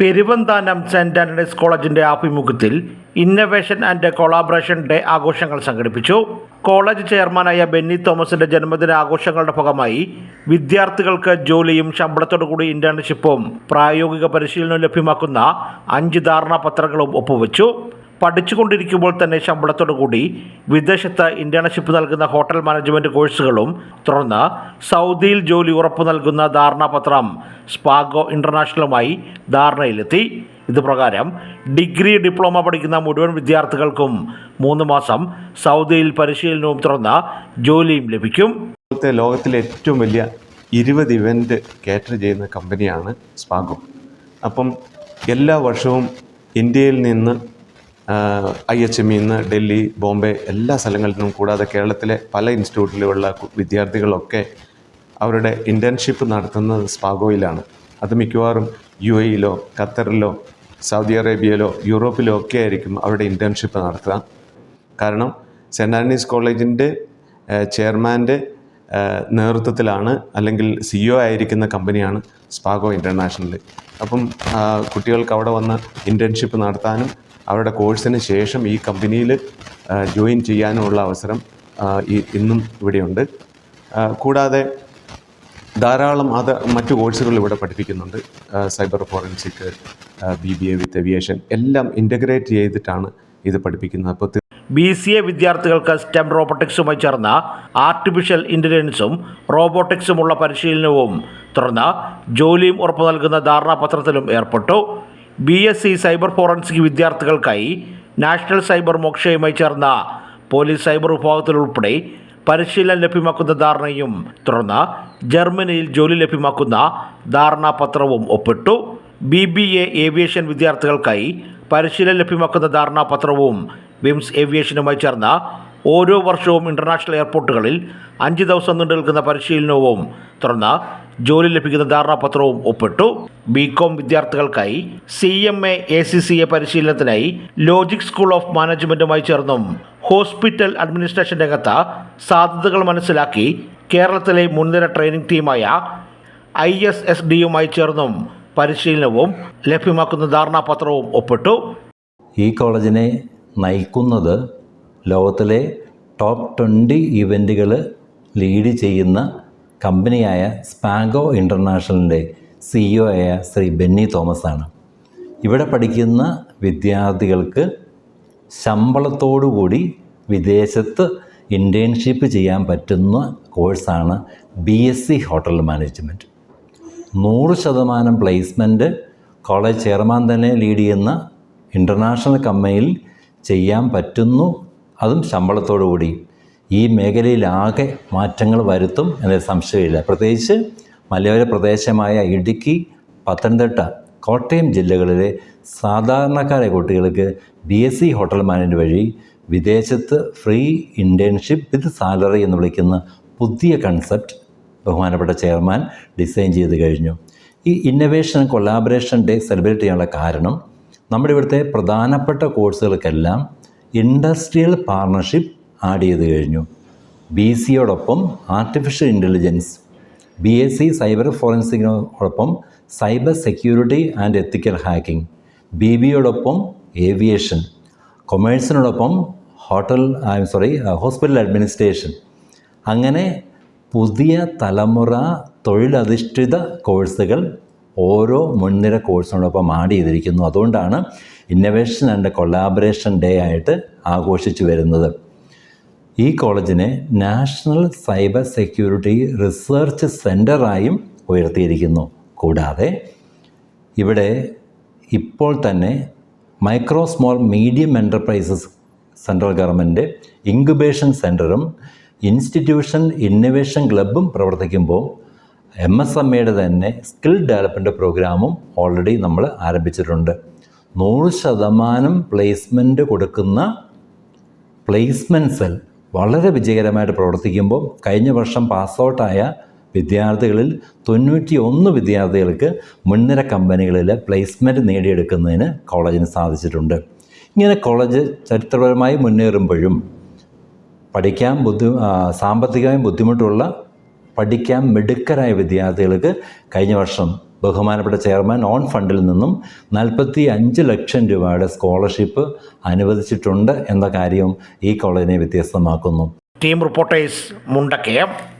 Peruvanthanam saint Antony's കോളേജിന്റെ ആഭിമുഖ്യത്തിൽ innovation and collaboration day ആഘോഷങ്ങൾ സംഘടിപ്പിച്ചു. കോളേജ് ചെയർമാനായ ബെന്നി തോമസിന്റെ ജന്മദിന ആഘോഷങ്ങളുടെ ഭാഗമായി വിദ്യാർത്ഥികൾക്ക് ജോലിയും ശമ്പളത്തോടുകൂടി ഇന്റേൺഷിപ്പും പ്രായോഗിക പരിശീലനവും ലഭ്യമാക്കുന്ന അഞ്ച് ധാരണാപത്രങ്ങളും ഒപ്പുവെച്ചു. പഠിച്ചുകൊണ്ടിരിക്കുമ്പോൾ തന്നെ ശമ്പളത്തോടുകൂടി വിദേശത്ത് ഇന്റേൺഷിപ്പ് നൽകുന്ന ഹോട്ടൽ മാനേജ്മെന്റ് കോഴ്സുകളും തുടർന്ന് സൗദിയിൽ ജോലി ഉറപ്പു നൽകുന്ന ധാരണാപത്രം സ്പാഗോ ഇന്റർനാഷണലുമായി ധാരണയിലെത്തി. ഇതുപ്രകാരം ഡിഗ്രി ഡിപ്ലോമ പഠിക്കുന്ന മുഴുവൻ വിദ്യാർത്ഥികൾക്കും മൂന്ന് മാസം സൗദിയിൽ പരിശീലനവും തുടർന്ന് ജോലിയും ലഭിക്കും. ലോകത്തിലെ ഏറ്റവും വലിയ ഇരുപത് ഇവന്റ് കാറ്റർ ചെയ്യുന്ന കമ്പനിയാണ് സ്പാഗോ. അപ്പം എല്ലാ വർഷവും ഇന്ത്യയിൽ നിന്ന് ഐ എച്ച് എമ്മിൽ നിന്ന് ഡൽഹി ബോംബെ എല്ലാ സ്ഥലങ്ങളിൽ നിന്നും കൂടാതെ കേരളത്തിലെ പല ഇൻസ്റ്റിറ്റ്യൂട്ടിലുള്ള വിദ്യാർത്ഥികളൊക്കെ അവരുടെ ഇന്റേൺഷിപ്പ് നടത്തുന്നത് സ്പാഗോയിലാണ്. അത് മിക്കവാറും യു എയിലോ ഖത്തറിലോ സൗദി അറേബ്യയിലോ യൂറോപ്പിലോ ഒക്കെ ആയിരിക്കും അവരുടെ ഇന്റേൺഷിപ്പ് നടത്തുക. കാരണം സെന്റ് ആന്റണീസ് കോളേജിന്റെ ചെയർമാന്റെ നേതൃത്വത്തിലാണ് അല്ലെങ്കിൽ സിഇഒ ആയിരിക്കുന്ന കമ്പനിയാണ് സ്പാഗോ ഇന്റർനാഷണൽ അപ്പം കുട്ടികൾക്ക് അവിടെ വന്ന് ഇന്റേൺഷിപ്പ് നടത്താനും അവരുടെ കോഴ്സിന് ശേഷം ഈ കമ്പനിയിൽ ജോയിൻ ചെയ്യാനുള്ള അവസരം ഈ ഇന്നും ഇവിടെയുണ്ട്. കൂടാതെ ധാരാളം അത് മറ്റു കോഴ്സുകൾ ഇവിടെ പഠിപ്പിക്കുന്നുണ്ട്. Cyber forensic B B A with aviation എല്ലാം ഇന്റഗ്രേറ്റ് ചെയ്തിട്ടാണ് ഇത് പഠിപ്പിക്കുന്നത്. അപ്പോൾ ബി സി എ വിദ്യാർത്ഥികൾക്ക് സ്റ്റെം റോബോട്ടിക്സുമായി ചേർന്ന ആർട്ടിഫിഷ്യൽ ഇന്റലിജൻസും റോബോട്ടിക്സുമുള്ള പരിശീലനവും തുടർന്ന് ജോലിയും ഉറപ്പു നൽകുന്ന ധാരണാപത്രത്തിലും ഏർപ്പെട്ടു. B S C cyber forensic വിദ്യാർത്ഥികൾക്കായി നാഷണൽ സൈബർ മോക്ഷയുമായി ചേർന്ന പോലീസ് സൈബർ വിഭാഗത്തിൽ ഉൾപ്പെടെ പരിശീലനം ലഭ്യമാക്കുന്ന ധാരണയും തുടർന്ന് ജർമ്മനിയിൽ ജോലി ലഭ്യമാക്കുന്ന ധാരണാപത്രവും ഒപ്പിട്ടു. ബി ബി എ ഏവിയേഷൻ വിദ്യാർത്ഥികൾക്കായി പരിശീലനം ലഭ്യമാക്കുന്ന ധാരണാപത്രവും വിംസ് ഏവിയേഷനുമായി ചേർന്ന ഓരോ വർഷവും ഇന്റർനാഷണൽ എയർപോർട്ടുകളിൽ അഞ്ച് ദിവസം നീണ്ടു നിൽക്കുന്ന പരിശീലനവും തുടർന്ന് ജോലി ലഭിക്കുന്ന ധാരണാപത്രവും ഒപ്പിട്ടു. ബികോം വിദ്യാർത്ഥികൾക്കായി C M A A C C A പരിശീലനത്തിനായി ലോജിക് സ്കൂൾ ഓഫ് മാനേജ്മെന്റുമായി ചേർന്നും ഹോസ്പിറ്റൽ അഡ്മിനിസ്ട്രേഷൻ രംഗത്ത് സാധ്യതകൾ മനസ്സിലാക്കി കേരളത്തിലെ മുൻനിര ട്രെയിനിംഗ് ടീമായ ഐ എസ് എസ് ഡിയുമായി ചേർന്നും പരിശീലനവും ലഭ്യമാക്കുന്ന ധാരണാപത്രവും ഒപ്പിട്ടു. ഈ കോളേജിനെ നയിക്കുന്നത് ലോകത്തിലെ ടോപ്പ് ട്വന്റി ഇവന്റുകൾ ലീഡ് ചെയ്യുന്ന കമ്പനിയായ സ്പാഗോ ഇന്റർനാഷണലിന്റെ സിഇഒ ആയ ശ്രീ ബെന്നി തോമസ് ആണ് ഇവിടെ പഠിക്കുന്ന വിദ്യാർത്ഥികൾക്ക് ശമ്പളത്തോടുകൂടി വിദേശത്ത് ഇന്റേൺഷിപ്പ് ചെയ്യാൻ പറ്റുന്ന കോഴ്സാണ് B S C hotel management നൂറ് ശതമാനം പ്ലേസ്മെന്റ് കോളേജ് ചെയർമാൻ തന്നെ ലീഡ് ചെയ്യുന്ന ഇന്റർനാഷണൽ കമ്പനിയിൽ ചെയ്യാൻ പറ്റുന്നു. അതും ശമ്പളത്തോടു കൂടി ഈ മേഖലയിലാകെ മാറ്റങ്ങൾ വരുത്തും എന്നതിൽ സംശയമില്ല. പ്രത്യേകിച്ച് മലയോര പ്രദേശമായ ഇടുക്കി പത്തനംതിട്ട കോട്ടയം ജില്ലകളിലെ സാധാരണക്കാരായ കുട്ടികൾക്ക് B S C hotel manage വഴി വിദേശത്ത് ഫ്രീ ഇന്റേൺഷിപ്പ് വിത്ത് സാലറി എന്ന് വിളിക്കുന്ന പുതിയ കൺസെപ്റ്റ് ബഹുമാനപ്പെട്ട ചെയർമാൻ ഡിസൈൻ ചെയ്ത് കഴിഞ്ഞു. ഈ ഇന്നവേഷൻ കൊളാബറേഷൻ ഡേ സെലിബ്രേറ്റ് ചെയ്യാനുള്ള കാരണം നമ്മുടെ ഇവിടുത്തെ പ്രധാനപ്പെട്ട കോഴ്സുകൾക്കെല്ലാം ഇൻഡസ്ട്രിയൽ പാർട്ണർഷിപ്പ് ആഡ് ചെയ്ത് കഴിഞ്ഞു. B സിയോടൊപ്പം artificial intelligence B S C cyber ഫോറൻസിക്കിനോടൊപ്പം cyber security and ethical hacking B ബിയോടൊപ്പം aviation കൊമേഴ്സിനോടൊപ്പം ഹോട്ടൽ സോറി ഹോസ്പിറ്റൽ അഡ്മിനിസ്ട്രേഷൻ. അങ്ങനെ പുതിയ തലമുറ തൊഴിലധിഷ്ഠിത കോഴ്സുകൾ ഓരോ മുൻനിര കോഴ്സിനോടൊപ്പം ആഡ് ചെയ്തിരിക്കുന്നു. അതുകൊണ്ടാണ് ഇന്നവേഷൻ ആൻഡ് കൊളാബറേഷൻ ഡേ ആയിട്ട് ആഘോഷിച്ചു വരുന്നത്. ഈ കോളേജിനെ നാഷണൽ സൈബർ സെക്യൂരിറ്റി റിസർച്ച് സെന്ററായും ഉയർത്തിയിരിക്കുന്നു. കൂടാതെ ഇവിടെ ഇപ്പോൾ തന്നെ micro small medium enterprises central government incubation സെന്ററും ഇൻസ്റ്റിറ്റ്യൂഷൻ ഇന്നവേഷൻ ക്ലബും പ്രവർത്തിക്കുമ്പോൾ എം എസ് എം എയുടെ തന്നെ സ്കിൽ ഡെവലപ്മെന്റ് പ്രോഗ്രാമും ഓൾറെഡി നമ്മൾ ആരംഭിച്ചിട്ടുണ്ട്. നൂറ് ശതമാനം പ്ലേസ്മെന്റ് കൊടുക്കുന്ന പ്ലേസ്മെന്റ് സെൽ വളരെ വിജയകരമായിട്ട് പ്രവർത്തിക്കുമ്പോൾ കഴിഞ്ഞ വർഷം പാസ്ഔട്ടായ വിദ്യാർത്ഥികളിൽ തൊണ്ണൂറ്റി ഒന്ന് വിദ്യാർത്ഥികൾക്ക് മുൻനിര കമ്പനികളിൽ പ്ലേസ്മെന്റ് നേടിയെടുക്കുന്നതിന് കോളേജിന് സാധിച്ചിട്ടുണ്ട്. ഇങ്ങനെ കോളേജ് ചരിത്രപരമായി മുന്നേറുമ്പോഴും പഠിക്കാൻ ബുദ്ധി സാമ്പത്തികമായും ബുദ്ധിമുട്ടുള്ള പഠിക്കാൻ മിടുക്കരായ വിദ്യാർത്ഥികൾക്ക് കഴിഞ്ഞ വർഷം ബഹുമാനപ്പെട്ട ചെയർമാൻ ഓൺ ഫണ്ടിൽ നിന്നും നാൽപ്പത്തി അഞ്ച് ലക്ഷം രൂപയുടെ സ്കോളർഷിപ്പ് അനുവദിച്ചിട്ടുണ്ട് എന്ന കാര്യം ഈ കോളേജിനെ വ്യത്യസ്തമാക്കുന്നു. Team reporters Mundakkayam.